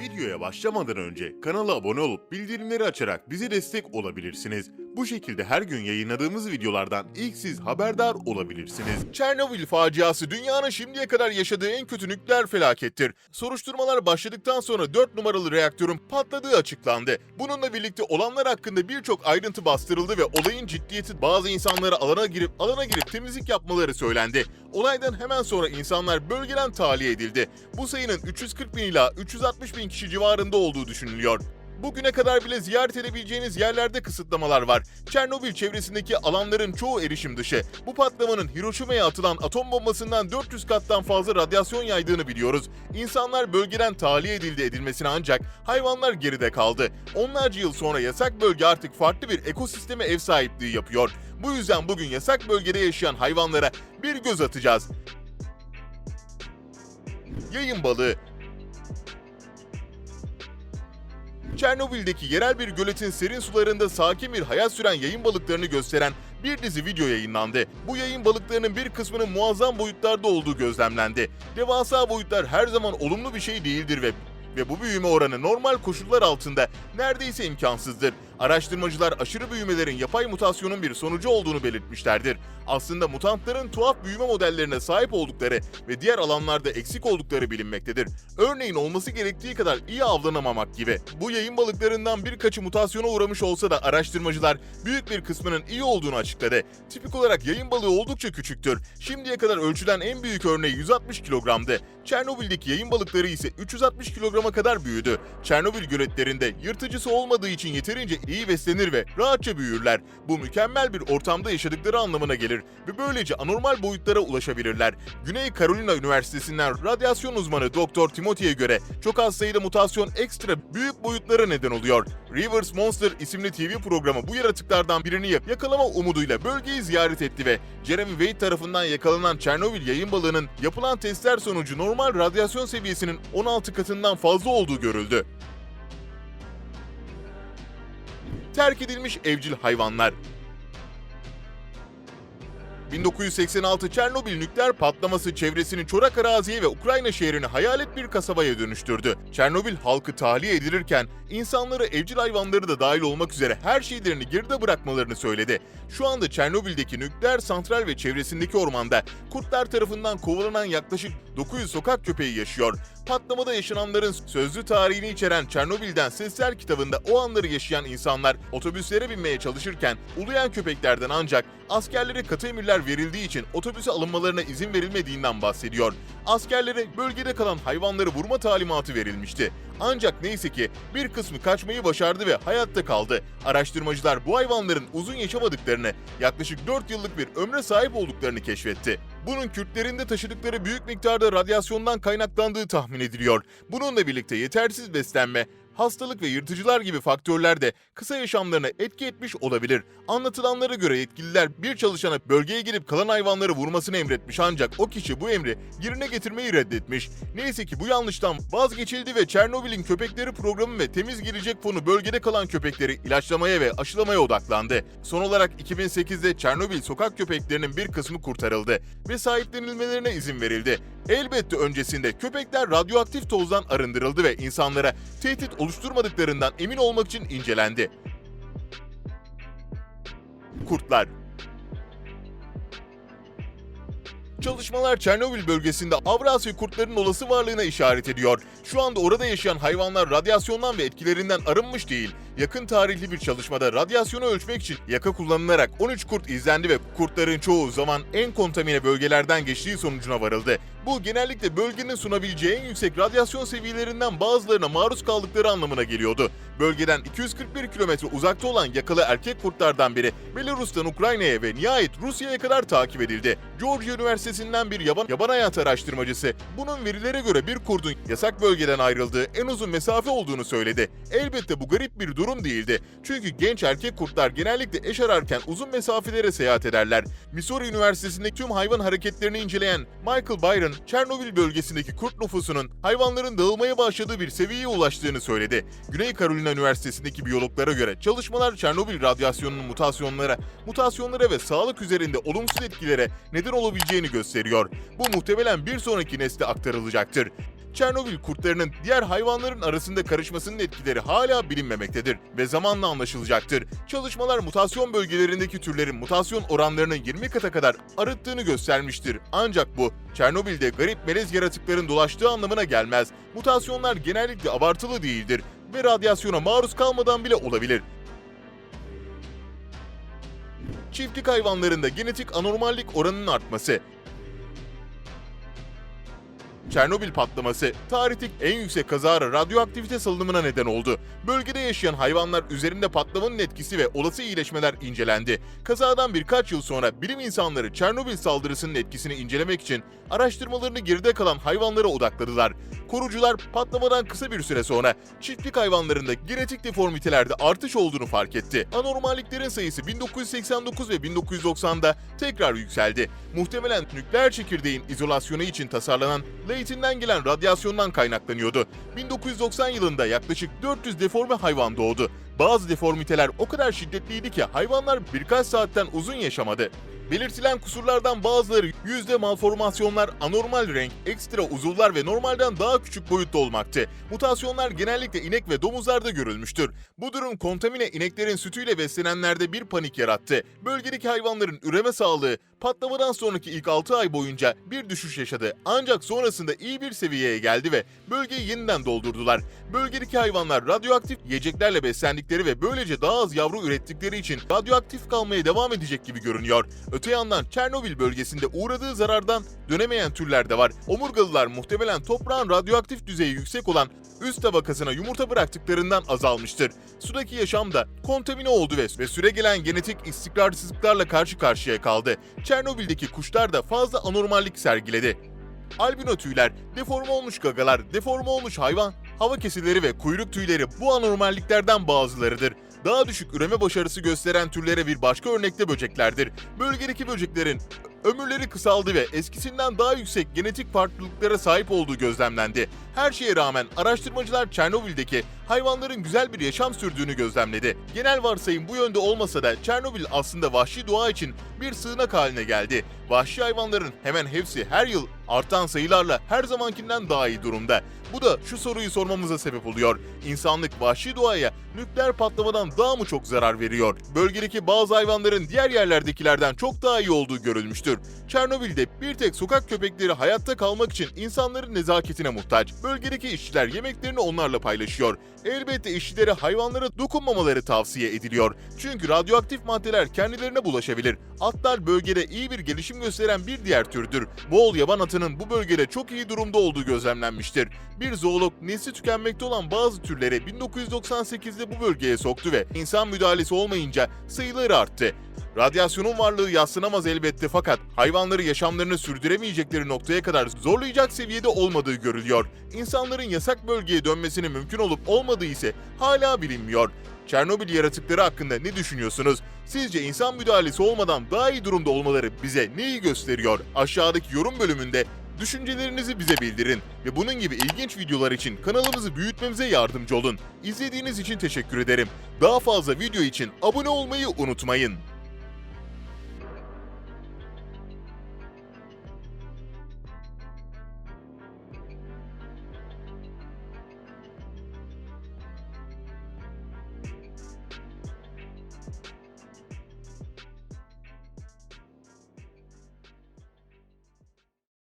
Videoya başlamadan önce kanala abone olup bildirimleri açarak bize destek olabilirsiniz. Bu şekilde her gün yayınladığımız videolardan ilk siz haberdar olabilirsiniz. Çernobil faciası dünyanın şimdiye kadar yaşadığı en kötü nükleer felakettir. Soruşturmalar başladıktan sonra 4 numaralı reaktörün patladığı açıklandı. Bununla birlikte olanlar hakkında birçok ayrıntı bastırıldı ve olayın ciddiyeti bazı insanlara alana girip alana girip temizlik yapmaları söylendi. Olaydan hemen sonra insanlar bölgeden tahliye edildi. Bu sayının 340 bin ila 360 bin kişi civarında olduğu düşünülüyor. Bugüne kadar bile ziyaret edebileceğiniz yerlerde kısıtlamalar var. Çernobil çevresindeki alanların çoğu erişim dışı. Bu patlamanın Hiroşima'ya atılan atom bombasından 400 kattan fazla radyasyon yaydığını biliyoruz. İnsanlar bölgeden tahliye edildi edilmesine ancak hayvanlar geride kaldı. Onlarca yıl sonra yasak bölge artık farklı bir ekosisteme ev sahipliği yapıyor. Bu yüzden bugün yasak bölgede yaşayan hayvanlara bir göz atacağız. Yayın balığı Çernobil'deki yerel bir göletin serin sularında sakin bir hayat süren yayın balıklarını gösteren bir dizi video yayınlandı. Bu yayın balıklarının bir kısmının muazzam boyutlarda olduğu gözlemlendi. Devasa boyutlar her zaman olumlu bir şey değildir ve ve bu büyüme oranı normal koşullar altında neredeyse imkansızdır. Araştırmacılar aşırı büyümelerin yapay mutasyonun bir sonucu olduğunu belirtmişlerdir. Aslında mutantların tuhaf büyüme modellerine sahip oldukları ve diğer alanlarda eksik oldukları bilinmektedir. Örneğin olması gerektiği kadar iyi avlanamamak gibi. Bu yayın balıklarından birkaçı mutasyona uğramış olsa da araştırmacılar büyük bir kısmının iyi olduğunu açıkladı. Tipik olarak yayın balığı oldukça küçüktür. Şimdiye kadar ölçülen en büyük örneği 160 kilogramdı. Çernobil'deki yayın balıkları ise 360 kilograma kadar büyüdü. Çernobil göletlerinde yırtıcısı olmadığı için yeterince iyi beslenir ve rahatça büyürler. Bu mükemmel bir ortamda yaşadıkları anlamına gelir ve böylece anormal boyutlara ulaşabilirler. Güney Carolina Üniversitesi'nden radyasyon uzmanı Dr. Timothy'ye göre çok az sayıda mutasyon ekstra büyük boyutlara neden oluyor. Rivers Monster isimli TV programı bu yaratıklardan birini yakalama umuduyla bölgeyi ziyaret etti ve Jeremy Wade tarafından yakalanan Çernobil yayın balığının yapılan testler sonucu normal radyasyon seviyesinin 16 katından fazla olduğu görüldü. Terk edilmiş evcil hayvanlar 1986 Çernobil nükleer patlaması çevresini çorak araziye ve Ukrayna şehrini hayalet bir kasabaya dönüştürdü. Çernobil halkı tahliye edilirken insanları evcil hayvanları da dahil olmak üzere her şeylerini geride bırakmalarını söyledi. Şu anda Çernobil'deki nükleer santral ve çevresindeki ormanda kurtlar tarafından kovalanan yaklaşık 900 sokak köpeği yaşıyor. Patlamada yaşananların sözlü tarihini içeren Çernobil'den Sesler kitabında o anları yaşayan insanlar otobüslere binmeye çalışırken uluyan köpeklerden ancak askerlere katı emirler verildiği için otobüse alınmalarına izin verilmediğinden bahsediyor. Askerlere bölgede kalan hayvanları vurma talimatı verilmişti. Ancak neyse ki bir kısmı kaçmayı başardı ve hayatta kaldı. Araştırmacılar bu hayvanların uzun yaşamadıklarını, yaklaşık 4 yıllık bir ömre sahip olduklarını keşfetti. Bunun Kürtlerinde taşıdıkları büyük miktarda radyasyondan kaynaklandığı tahmin ediliyor. Bununla birlikte yetersiz beslenme, hastalık ve yırtıcılar gibi faktörler de kısa yaşamlarına etki etmiş olabilir. Anlatılanlara göre yetkililer bir çalışana bölgeye girip kalan hayvanları vurmasını emretmiş ancak o kişi bu emri yerine getirmeyi reddetmiş. Neyse ki bu yanlıştan vazgeçildi ve Çernobil'in köpekleri programı ve temiz gelecek fonu bölgede kalan köpekleri ilaçlamaya ve aşılamaya odaklandı. Son olarak 2008'de Çernobil sokak köpeklerinin bir kısmı kurtarıldı ve sahiplenilmelerine izin verildi. Elbette öncesinde köpekler radyoaktif tozdan arındırıldı ve insanlara tehdit oluşturmadıklarından emin olmak için incelendi. Kurtlar Çalışmalar Çernobil bölgesinde Avrasya kurtlarının olası varlığına işaret ediyor. Şu anda orada yaşayan hayvanlar radyasyondan ve etkilerinden arınmış değil. Yakın tarihli bir çalışmada radyasyonu ölçmek için yaka kullanılarak 13 kurt izlendi ve kurtların çoğu zaman en kontamine bölgelerden geçtiği sonucuna varıldı. Bu genellikle bölgenin sunabileceği en yüksek radyasyon seviyelerinden bazılarına maruz kaldıkları anlamına geliyordu. Bölgeden 241 kilometre uzakta olan yakalı erkek kurtlardan biri Belarus'tan Ukrayna'ya ve nihayet Rusya'ya kadar takip edildi. Georgia Üniversitesi'nden bir yaban, yaban hayatı araştırmacısı bunun verilere göre bir kurdun yasak bölgeden ayrıldığı en uzun mesafe olduğunu söyledi. Elbette bu garip bir durum değildi. Çünkü genç erkek kurtlar genellikle eş ararken uzun mesafelere seyahat ederler. Missouri Üniversitesi'ndeki tüm hayvan hareketlerini inceleyen Michael Byron, Çernobil bölgesindeki kurt nüfusunun hayvanların dağılmaya başladığı bir seviyeye ulaştığını söyledi. Güney Carolina Üniversitesi'ndeki biyologlara göre çalışmalar Çernobil radyasyonunun mutasyonlara, mutasyonlara ve sağlık üzerinde olumsuz etkilere neden olabileceğini gösteriyor. Bu muhtemelen bir sonraki nesle aktarılacaktır. Çernobil kurtlarının diğer hayvanların arasında karışmasının etkileri hala bilinmemektedir ve zamanla anlaşılacaktır. Çalışmalar mutasyon bölgelerindeki türlerin mutasyon oranlarının 20 kata kadar arıttığını göstermiştir. Ancak bu Çernobil'de garip melez yaratıkların dolaştığı anlamına gelmez. Mutasyonlar genellikle abartılı değildir ve radyasyona maruz kalmadan bile olabilir. Çiftlik hayvanlarında genetik anormallik oranının artması, Çernobil patlaması tarihteki en yüksek kazara radyoaktivite salınımına neden oldu. Bölgede yaşayan hayvanlar üzerinde patlamanın etkisi ve olası iyileşmeler incelendi. Kazadan birkaç yıl sonra bilim insanları Çernobil saldırısının etkisini incelemek için araştırmalarını geride kalan hayvanlara odakladılar. Korucular patlamadan kısa bir süre sonra çiftlik hayvanlarında genetik deformitelerde artış olduğunu fark etti. Anormalliklerin sayısı 1989 ve 1990'da tekrar yükseldi. Muhtemelen nükleer çekirdeğin izolasyonu için tasarlanan Leytin'den gelen radyasyondan kaynaklanıyordu. 1990 yılında yaklaşık 400 deforme hayvan doğdu. Bazı deformiteler o kadar şiddetliydi ki hayvanlar birkaç saatten uzun yaşamadı. Belirtilen kusurlardan bazıları yüzde malformasyonlar, anormal renk, ekstra uzuvlar ve normalden daha küçük boyutta olmaktı. Mutasyonlar genellikle inek ve domuzlarda görülmüştür. Bu durum kontamine ineklerin sütüyle beslenenlerde bir panik yarattı. Bölgedeki hayvanların üreme sağlığı patlamadan sonraki ilk 6 ay boyunca bir düşüş yaşadı. Ancak sonrasında iyi bir seviyeye geldi ve bölgeyi yeniden doldurdular. Bölgedeki hayvanlar radyoaktif yiyeceklerle beslendikleri ve böylece daha az yavru ürettikleri için radyoaktif kalmaya devam edecek gibi görünüyor. Öte yandan Çernobil bölgesinde uğradığı zarardan dönemeyen türler de var. Omurgalılar muhtemelen toprağın radyoaktif düzeyi yüksek olan üst tabakasına yumurta bıraktıklarından azalmıştır. Sudaki yaşam da kontamine oldu ve, süre gelen genetik istikrarsızlıklarla karşı karşıya kaldı. Çernobil'deki kuşlar da fazla anormallik sergiledi. Albino tüyler, deforme olmuş gagalar, deforme olmuş hayvan, hava kesileri ve kuyruk tüyleri bu anormalliklerden bazılarıdır. Daha düşük üreme başarısı gösteren türlere bir başka örnek de böceklerdir. Bölgedeki böceklerin ömürleri kısaldı ve eskisinden daha yüksek genetik farklılıklara sahip olduğu gözlemlendi. Her şeye rağmen araştırmacılar Çernobil'deki hayvanların güzel bir yaşam sürdüğünü gözlemledi. Genel varsayım bu yönde olmasa da Çernobil aslında vahşi doğa için bir sığınak haline geldi. Vahşi hayvanların hemen hepsi her yıl artan sayılarla her zamankinden daha iyi durumda. Bu da şu soruyu sormamıza sebep oluyor. İnsanlık vahşi doğaya nükleer patlamadan daha mı çok zarar veriyor? Bölgedeki bazı hayvanların diğer yerlerdekilerden çok daha iyi olduğu görülmüştür. Çernobil'de bir tek sokak köpekleri hayatta kalmak için insanların nezaketine muhtaç. Bölgedeki işçiler yemeklerini onlarla paylaşıyor. Elbette işçilere hayvanlara dokunmamaları tavsiye ediliyor. Çünkü radyoaktif maddeler kendilerine bulaşabilir. Atlar bölgede iyi bir gelişim gösteren bir diğer türdür. Moğol yaban atının bu bölgede çok iyi durumda olduğu gözlemlenmiştir. Bir zoolog nesli tükenmekte olan bazı türleri 1998'de bu bölgeye soktu ve insan müdahalesi olmayınca sayıları arttı. Radyasyonun varlığı yadsınamaz elbette fakat hayvanları yaşamlarını sürdüremeyecekleri noktaya kadar zorlayacak seviyede olmadığı görülüyor. İnsanların yasak bölgeye dönmesinin mümkün olup olmadığı ise hala bilinmiyor. Çernobil yaratıkları hakkında ne düşünüyorsunuz? Sizce insan müdahalesi olmadan daha iyi durumda olmaları bize neyi gösteriyor? Aşağıdaki yorum bölümünde düşüncelerinizi bize bildirin ve bunun gibi ilginç videolar için kanalımızı büyütmemize yardımcı olun. İzlediğiniz için teşekkür ederim. Daha fazla video için abone olmayı unutmayın.